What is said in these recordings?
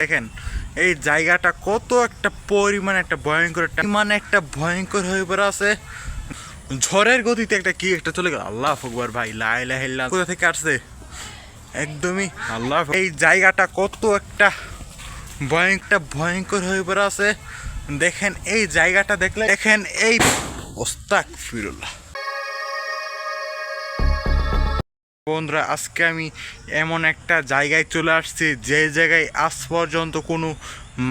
দেখেন, এই জায়গাটা কত একটা পরিমাণ একটা ভয়ঙ্কর একটা মানে একটা ভয়ঙ্কর হয়ে পড়ে আছে। ঝড়ের গতিতে একটা কি একটা চলে গেল। আল্লাহ ফকবার ভাই লাই লাহিল্লা কোথা থেকে আসছে? একদমই আল্লাহ এই জায়গাটা কত একটা ভয়ঙ্কর ভয়ঙ্কর হয়ে পড়ে আছে। দেখেন, এই জায়গাটা দেখলে দেখেন, এই ওস্তাক ফিরুল্লাহ বন্ধুরা, আজকে আমি এমন একটা জায়গায় চলে আসছি, যে জায়গায় আজ পর্যন্ত কোনো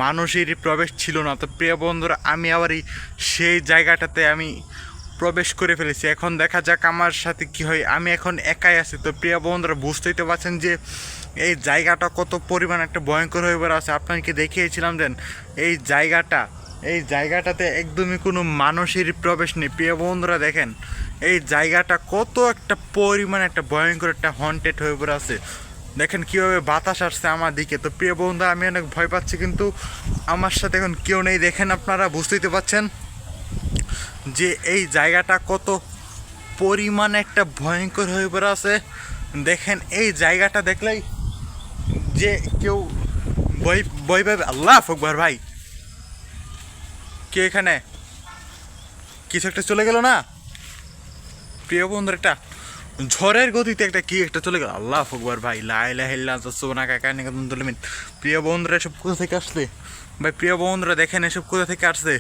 মানুষেরই প্রবেশ ছিল না। তো প্রিয় বন্ধুরা, আমি আবার সেই জায়গাটাতে আমি প্রবেশ করে ফেলেছি। এখন দেখা যাক আমার সাথে কি হয়। আমি এখন একাই আছি। তো প্রিয় বন্ধুরা, বুঝতেই তো পারছেন যে এই জায়গাটা কত পরিমাণ একটা ভয়ঙ্কর হয়ে পড়ে আছে আপনাকে দেখিয়েছিলাম দেন, এই জায়গাটা, এই জায়গাটাতে একদমই কোনো মানুষেরই প্রবেশ নেই। প্রিয় বন্ধুরা, দেখেন এই জায়গাটা কত একটা পরিমাণ একটা ভয়ঙ্কর একটা হন্টেড হয়ে পড়ে আছে। দেখেন কীভাবে বাতাস আসছে আমার দিকে। তো প্রিয় বন্ধু আমি অনেক ভয় পাচ্ছি, কিন্তু আমার সাথে এখন কেউ নেই। দেখেন আপনারা, বুঝতেই তো পারছেন যে এই জায়গাটা কত পরিমাণ একটা ভয়ঙ্কর হয়ে পড়ে আছে। দেখেন, এই জায়গাটা দেখলেই যে কেউ বই বই পাবে। আল্লাহ ফকবার ভাই। কে এখানে? কিছু একটা চলে গেল না? প্রিয় বন্ধুর, একটা ঝড়ের গতিতে একটা কি একটা চলে গেল। আল্লাহ ফকবার ভাই লাই লাহিল্লা সোনা কাকা নিকেতন তুলমিন প্রিয় বন্ধুরা, এসব কোথা থেকে আসছে? ভাই, প্রিয় বন্ধুরা, দেখেন এসব কোথা থেকে আসছে?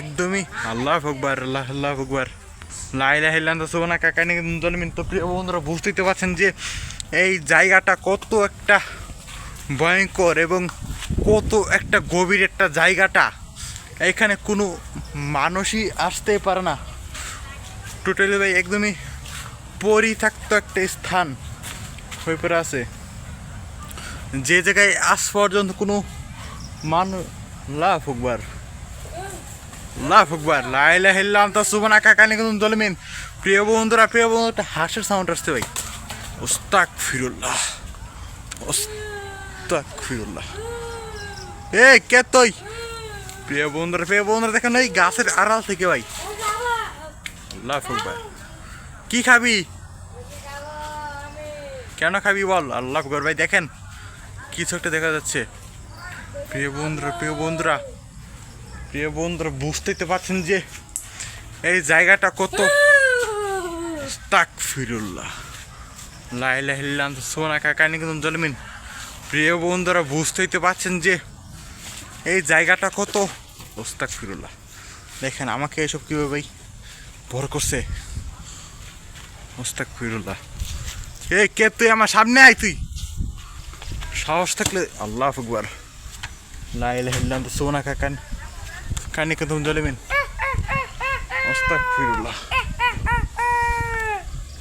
একদমই আল্লাহ ফকবার আল্লাহ আল্লাহ ফকবার লাই লাহিল্লা সোনা কাকা নিকেতন তুলমিন তো প্রিয় বন্ধুরা, বুঝতেই পারছেন যে এই জায়গাটা কত একটা ভয়ঙ্কর এবং কত একটা গভীর একটা জায়গাটা। এখানে কোনো মানুষই আসতেই পারে না। টোটালি ভাই, একদমই পরিত্যক্ত একটা স্থান হয়ে পড়ে আছে। যে জায়গায় আজ পর্যন্ত কোনো মানুষ লাভ হুকবার লাভ হুকবার লাইলা হিল্লাম তো সুবনা কাকানি কিন্তু জলমিন। প্রিয় বন্ধুরা, প্রিয় বন্ধু একটা হাসির সাউন্ড আসছে ভাই। ওস্তাক ফিরুল্লাহ ওস্তাক ফিরুল্লাহ এ কে তুই? প্রিয় বন্ধুরা প্রিয় বন্ধুরা, দেখেন ওই গাছের আড়াল থেকে ভাই। আল্লাহ ফুকবার কি খাবি? কেন খাবি বল? আল্লাহ ফুকবার ভাই, দেখেন, কিছু একটা দেখা যাচ্ছে। প্রিয় বন্ধুরা প্রিয় বন্ধুরা প্রিয় বন্ধুরা বুঝতেই তো পারছেন যে এই জায়গাটা কত তাক ফিরুল্লাহ লাইলাহিল্লাম সোনা কাকানি কিন্তু জলমিন। প্রিয় বন্ধুরা বুঝতেই তো পারছেন যে এই জায়গাটা কত ওস্তাক ফিরুল্লাহ দেখেন, আমাকে এসব কীভাবে ভর করছে। ওস্তাক ফিরুল্লাহ। এই কে তুই আমার সামনে আয় তুই? সাহস থাকলে আল্লাহ আকবার। লাইল হিল্লাম তো সোনা কাকান। কানি কদম জলেমিন ওস্তাক ফিরুল্লাহ।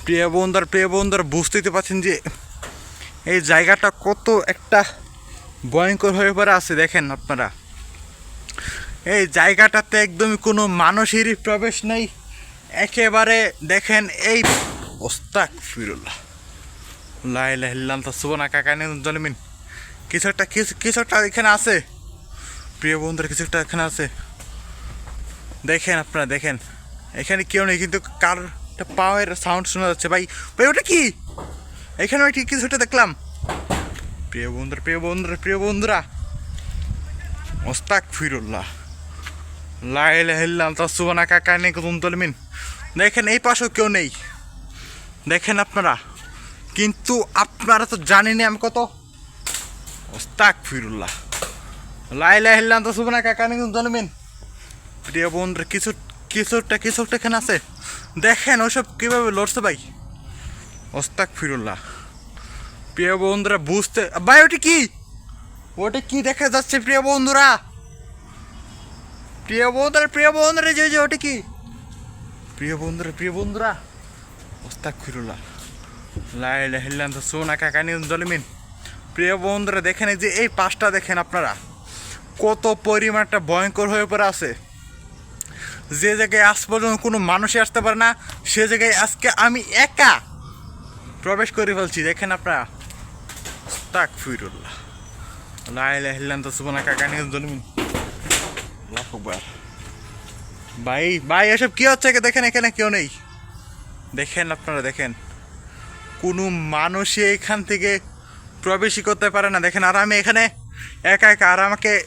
প্রিয় বন্ধুর প্রিয় বন্ধুর, বুঝতেই পারছেন যে এই জায়গাটা কত একটা ভয়ঙ্কর হয়ে পড়ে আছে, দেখেন আপনারা। এই জায়গাটাতে একদমই কোনো মানুষেরই প্রবেশ নেই। একেবারে দেখেন এই ওস্তাক ফিরুল্লাহ লাইলাম তো সুবনা কাকানি জলমিন কিছু একটা কিছু একটা এখানে আছে। প্রিয় বন্ধুরা, কিছু একটা এখানে আছে। দেখেন আপনারা, দেখেন। এখানে কেউ নেই, কিন্তু কার একটা পাওয়ার সাউন্ড শোনা যাচ্ছে। ভাই ভাই, ওটা কি? এখানে ওই কিছু একটা দেখলাম। প্রিয় বন্ধুরা প্রিয় বন্ধুরা প্রিয় বন্ধুরা। ওস্তাক ফিরুল্লাহ লাইলাম তো সুবনা কাকা নেই কুতুম তলমিন দেখেন, এই পাশেও কেউ নেই। দেখেন আপনারা। কিন্তু আপনারা তো জানেনি আমি কত ওস্তাক ফিরুল্লাহ। লাই লাই লাইলাম তো শুভ না কাকা কুতুম তলমিন প্রিয় বন্ধুরা, কিছু, কিছুটা কিছুটা এখানে আছে। দেখেন, ওসব কীভাবে লড়ছে ভাই। ওস্তাক ফিরুল্লাহ। প্রিয় বন্ধুরা, বুঝতে, ভাই, ওটা কি? ওটা কি দেখা যাচ্ছে, প্রিয় বন্ধুরা? প্রিয় বন্ধুরা প্রিয় বন্ধুরা যে, ওটা কি? প্রিয় বন্ধুরা প্রিয় বন্ধুরা ওস্তাক ফিরুল্লাহ লাইলা হিল্লান তো সোনা কাকানি জলমিন। প্রিয় বন্ধুরা, দেখেন যে এই পাশটা দেখেন আপনারা। কত পরিমাণ একটা ভয়ঙ্কর হয়ে পড়ে আছে। যে জায়গায় আজ পর্যন্ত কোনো মানুষই আসতে পারে না, সে জায়গায় আজকে আমি একা প্রবেশ করে ফেলছি। দেখেন আপনারা তাক ফিরুল্লাহ লাইলা হিল্লান তো সুবনা কাকানি জলমিন। আকবার। ভাই ভাই, এসব কি হচ্ছে? দেখেন, এখানে কেউ নেই। দেখেন আপনারা, দেখেন। কোনো মানুষই এখান থেকে প্রবেশই করতে পারে না। দেখেন, আর আমি এখানে একা একা, আর আমাকে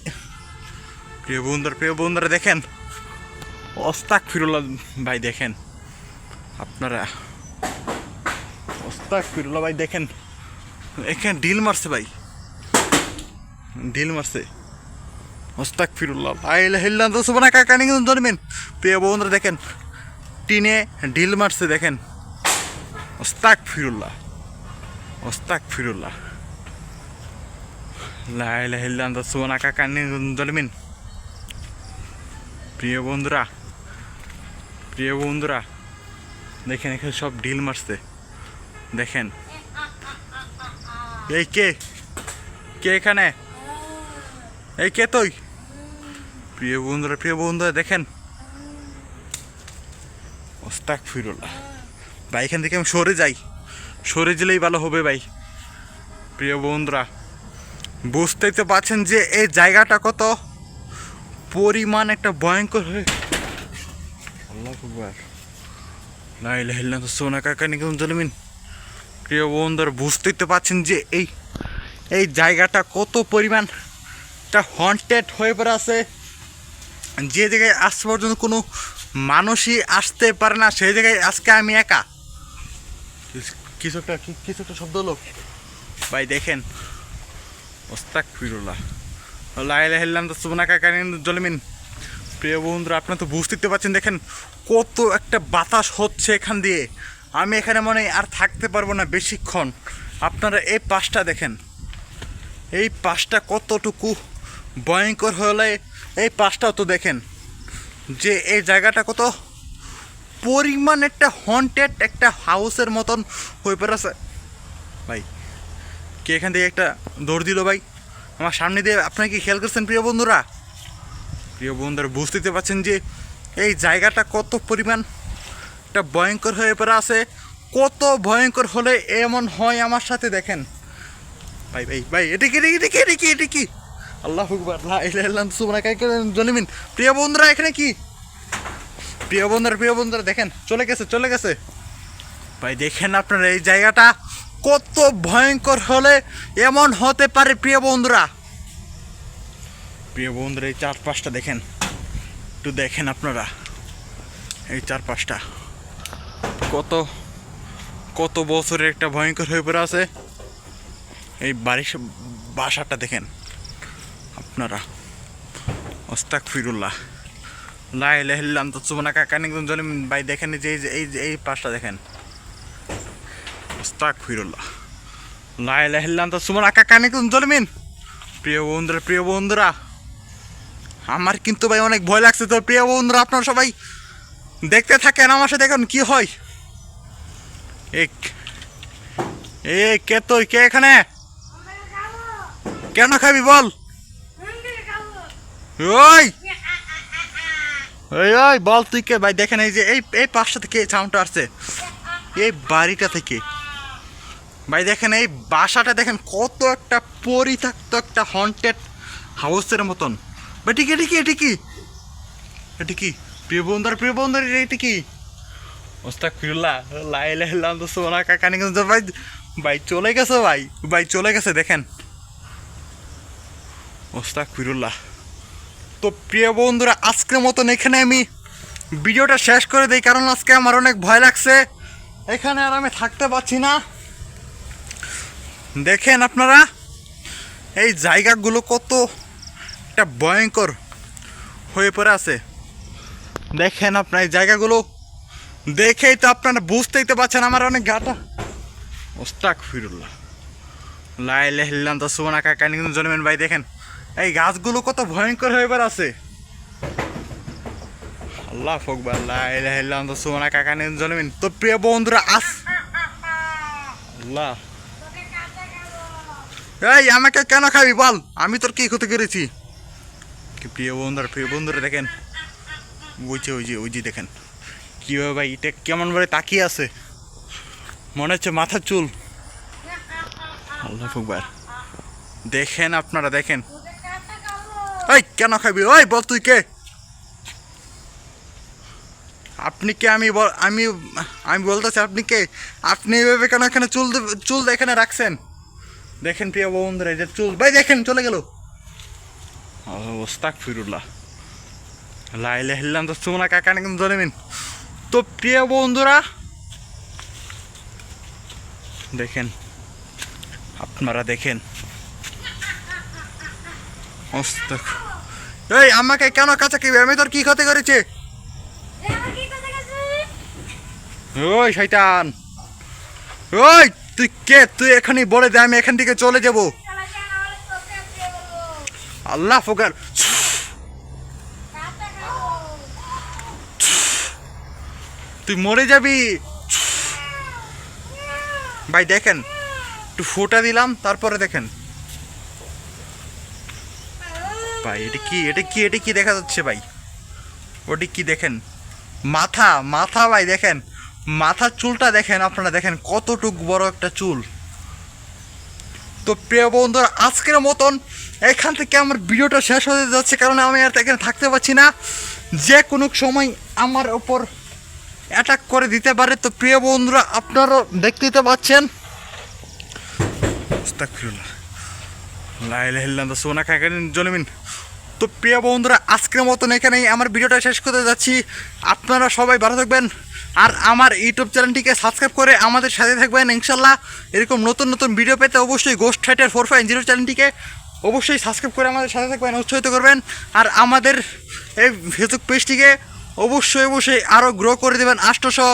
প্রিয় বন্ধুরা প্রিয় বন্ধুরা, দেখেন। অস্তাক ফিরুল্লাহ ভাই, দেখেন। আপনারা অস্তাক ফিরুল্লাহ ভাই, দেখেন। এখানে ডিল মারছে, ভাই। ডিল মারছে। অস্তাক ফিরুল্লাহ সুবনা কাকা নিয়ে ধরবেন প্রিয় বন্ধুরা দেখেন, টিনে ঢিল মারছে দেখেন। অস্তাক ফিরুল্লাহ অস্তাক ফিরুল্লাহ লাইলা হিল্লান তো সুবনা কাকা নিয়ে ধরবেন প্রিয় বন্ধুরা প্রিয় বন্ধুরা, দেখেন এখানে সব ডিল মারছে। দেখেন। এই কে? কে এখানে? এই কে তুই? প্রিয় বন্ধুরা প্রিয় বন্ধুরা, দেখেন। ওস্তাক ফিরুল্লাহ ভাই, এখান থেকে আমি সরে যাই। সরে গেলেই ভালো হবে ভাই। প্রিয় বন্ধুরা, বুঝতেই তো পারছেন যে এই জায়গাটা কত পরিমাণ একটা ভয়ঙ্কর হয়ে ইল্লাল্লাহ, সোনা কাকা প্রিয় বন্ধুরা, বুঝতেই তো পারছেন যে এই এই জায়গাটা কত পরিমাণ একটা হন্টেড হয়ে পড়ে আছে। যে জায়গায় আজ পর্যন্ত কোনো মানুষই আসতে পারে না সেই জায়গায় আজকে আমি একা। কিছু একটা কিছু একটা শব্দ হলো? ভাই দেখেন ওস্তাক ফিরুল্লাহ লাইলা হেললাম তো সুবনা কাকা জলমিন প্রিয় বন্ধুরা আপনারা তো বুঝতে পারছেন দেখেন কত একটা বাতাস হচ্ছে এখান দিয়ে। আমি এখানে মনে আর থাকতে পারব না বেশিক্ষণ। আপনারা এই পাশটা দেখেন। এই পাশটা কতটুকু ভয়ঙ্কর হলে এই পাশটাও তো দেখেন, যে এই জায়গাটা কত পরিমাণ একটা হন্টেড একটা হাউসের মতন হয়ে পড়েছে। ভাই, কে এখান থেকে একটা দৌড় দিল ভাই? আমার সামনে দিয়ে আপনারা কি খেয়াল করছেন প্রিয় বন্ধুরা? প্রিয় বন্ধুরা বুঝতে পারছেন যে এই জায়গাটা কত পরিমাণ একটা ভয়ঙ্কর হয়ে পড়ে আছে। কত ভয়ঙ্কর হলে এমন হয় আমার সাথে দেখেন। ভাই ভাই ভাই এটা কি এটা কি এটা কি এটা কি? আল্লাহ জলিমিন। প্রিয় বন্ধুরা, এখানে কি? প্রিয় বন্ধুরা প্রিয় বন্ধুরা, দেখেন, চলে গেছে চলে গেছে। ভাই, দেখেন আপনারা এই জায়গাটা কত ভয়ঙ্কর হলে এমন হতে পারে, প্রিয় বন্ধুরা। প্রিয় বন্ধুরা, এই চারপাশটা দেখেন, একটু দেখেন আপনারা। এই চারপাশটা কত কত বছরের একটা ভয়ঙ্কর হয়ে পড়ে আছে। এই বাড়ির বাসাটা দেখেন। আপনারা। ওস্তাক ফিরুল্লাহ। লাই লেহল্লাম তো কাকা একদম জলিম ভাই দেখেন যে, এই এই এই পাশটা দেখেন। ওস্তাক ফিরুল্লাহ। লাই লেহল্লাম তো সুবনা কাকা একদম জলিমিন। প্রিয় বন্ধুরা প্রিয় বন্ধুরা, আমার কিন্তু ভাই অনেক ভয় লাগছে, তো প্রিয় বন্ধুরা, আপনারা সবাই দেখতে থাকেন, আমার সাথে দেখুন কি হয়। এক, এ, কে তুই? কে এখানে? কেন খাবি বল? ওই! ওই ওই, বল তুই কে? ভাই, দেখেন এই যে, এই এই পাশটা থেকে সাউন্ডটা আসছে। এই বাড়িটা থেকে। ভাই, দেখেন এই বাসাটা দেখেন কত একটা পরিত্যক্ত একটা হন্টেড হাউসের মতন। ভাই ঠিক এটি কি এটি কি? এটি কি? প্রিয় বন্ধুর প্রিয় বন্ধুর, এটি কি? ওস্তাক ফিরুল্লাহ লাইলে হেলাম তো সোনা কাকা নিয়ে গেছে। ভাই ভাই, চলে গেছে, ভাই। ভাই, চলে গেছে, দেখেন। ওস্তাক ফিরুল্লাহ তো প্রিয় বন্ধুরা, আজকের মতন এখানে আমি ভিডিওটা শেষ করে দিই, কারণ আজকে আমার অনেক ভয় লাগছে। এখানে আর আমি থাকতে পারছি না। দেখেন আপনারা, এই জায়গাগুলো কত একটা ভয়ঙ্কর হয়ে পড়ে আছে। দেখেন আপনার, এই জায়গাগুলো দেখেই তো আপনারা বুঝতেই তো পারছেন আমার অনেক গাটা। ওস্তাক ফিরুল্লাহ। লাইলে হিল্লাম তো সোনা কাকা জন্মেন ভাই, দেখেন। এই গাছগুলো কত ভয়ঙ্কর হয়ে আছে আল্লাহ ফকবার লাইলে হিল্লাম তো সোনা কাকা কিন্তু জন্মেন তো প্রিয় বন্ধুরা, আস। আল্লাহ। এই, আমাকে কেন খাবি বল? আমি তোর কি ক্ষতি করেছি? কি প্রিয় বন্ধুরা প্রিয় বন্ধুরা দেখেন। ওই যে ওই যে ওই যে দেখেন। কীভাবে ভাই, এটা কেমন ভাবে তাকিয়ে আছে? মনে হচ্ছে মাথার চুল। আল্লাহ ফুকবার দেখেন আপনারা, দেখেন। ওই কেন খাবি ওই বল তুই কে? আপনি কে? আমি আমি আমি বলতেছি আপনি কে? আপনি এভাবে কেন এখানে চুল চুল এখানে রাখছেন? দেখেন প্রিয় বন্ধুরা এই যে চুল ভাই দেখেন চলে গেল। ওস্তাক ফিরুল্লাহ লাইলে হিল্লাম তো সুমনা কাকা কিন্তু জলেমিন তো প্রিয় বন্ধুরা দেখেন আপনারা দেখেন। এই আমাকে কেন কাছে কি আমি তোর কি ক্ষতি করেছে? ওই শয়তান। ওই তুই কে? তুই এখানে বলে দে আমি এখান থেকে চলে যাব। আল্লাহ ফোকার। তুই মরে যাবি। ভাই দেখেন একটু ফোটা দিলাম তারপরে দেখেন। ভাই, এটা কি এটা কি এটা কি দেখা যাচ্ছে ভাই? ওটি কি দেখেন? মাথা মাথা ভাই দেখেন, মাথার চুলটা দেখেন আপনারা দেখেন, কতটুক বড় একটা চুল। তো প্রিয় বন্ধুরা, আজকের মতন এখান থেকে আমার ভিডিওটা শেষ হতে যাচ্ছে, কারণ আমি আর এখানে থাকতে পারছি না। যে কোনো সময় আমার ওপর অ্যাটাক করে দিতে পারে। তো প্রিয় বন্ধুরা, আপনারাও দেখতে পাচ্ছেন। আস্তাগফিরুল্লাহ। লা ইলাহা ইল্লাল্লাহ, সোনা তো প্রিয় বন্ধুরা আজকের মতন এখানেই আমার ভিডিওটা শেষ করতে যাচ্ছি। আপনারা সবাই ভালো থাকবেন আর আমার ইউটিউব চ্যানেলটিকে সাবস্ক্রাইব করে আমাদের সাথে থাকবেন ইনশাল্লাহ। এরকম নতুন নতুন ভিডিও পেতে অবশ্যই ghost fighter four five zero চ্যানেলটিকে অবশ্যই সাবস্ক্রাইব করে আমাদের সাথে থাকবেন উৎসাহিত করবেন। আর আমাদের এই ফেসবুক পেজটিকে অবশ্যই অবশ্যই আরও গ্রো করে দেবেন। আষ্টশো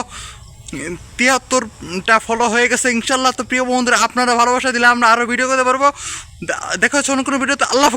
তিয়াত্তরটা ফলো হয়ে গেছে ইনশাল্লাহ তো প্রিয় বন্ধুরা, আপনারা ভালোবাসা দিলে আমরা আরও ভিডিও করতে পারব। দেখা হচ্ছে অন্য কোনো ভিডিওতে আল্লাহ।